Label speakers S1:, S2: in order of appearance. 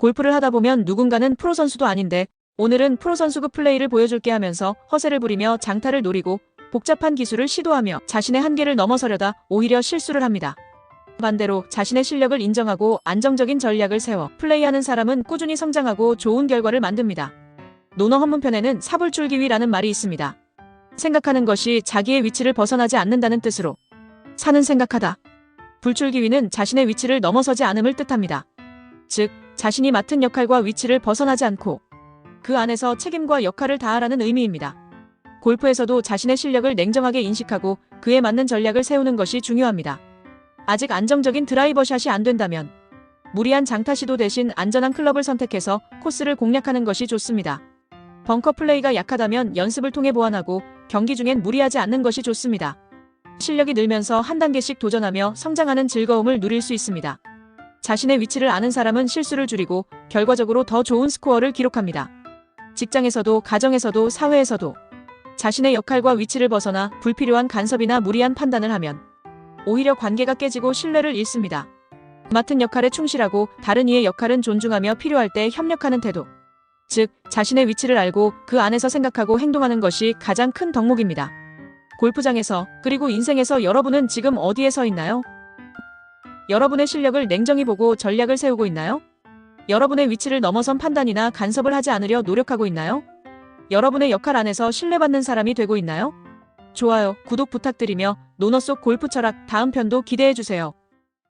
S1: 골프를 하다 보면 누군가는 프로 선수도 아닌데 오늘은 프로 선수급 플레이를 보여줄게 하면서 허세를 부리며 장타를 노리고 복잡한 기술을 시도하며 자신의 한계를 넘어서려다 오히려 실수를 합니다. 반대로 자신의 실력을 인정하고 안정적인 전략을 세워 플레이하는 사람은 꾸준히 성장하고 좋은 결과를 만듭니다. 논어 헌문편에는 사불줄기위라는 말이 있습니다. 생각하는 것이 자기의 위치를 벗어나지 않는다는 뜻으로 사는 생각하다. 불출기위는 자신의 위치를 넘어서지 않음을 뜻합니다. 즉, 자신이 맡은 역할과 위치를 벗어나지 않고 그 안에서 책임과 역할을 다하라는 의미입니다. 골프에서도 자신의 실력을 냉정하게 인식하고 그에 맞는 전략을 세우는 것이 중요합니다. 아직 안정적인 드라이버샷이 안 된다면 무리한 장타 시도 대신 안전한 클럽을 선택해서 코스를 공략하는 것이 좋습니다. 벙커 플레이가 약하다면 연습을 통해 보완하고 경기 중엔 무리하지 않는 것이 좋습니다. 실력이 늘면서 한 단계씩 도전하며 성장하는 즐거움을 누릴 수 있습니다. 자신의 위치를 아는 사람은 실수를 줄이고 결과적으로 더 좋은 스코어를 기록합니다. 직장에서도 가정에서도 사회에서도 자신의 역할과 위치를 벗어나 불필요한 간섭이나 무리한 판단을 하면 오히려 관계가 깨지고 신뢰를 잃습니다. 맡은 역할에 충실하고 다른 이의 역할은 존중하며 필요할 때 협력하는 태도. 즉, 자신의 위치를 알고 그 안에서 생각하고 행동하는 것이 가장 큰 덕목입니다. 골프장에서 그리고 인생에서 여러분은 지금 어디에 서 있나요? 여러분의 실력을 냉정히 보고 전략을 세우고 있나요? 여러분의 위치를 넘어선 판단이나 간섭을 하지 않으려 노력하고 있나요? 여러분의 역할 안에서 신뢰받는 사람이 되고 있나요? 좋아요, 구독 부탁드리며 논어 속 골프 철학 다음 편도 기대해 주세요.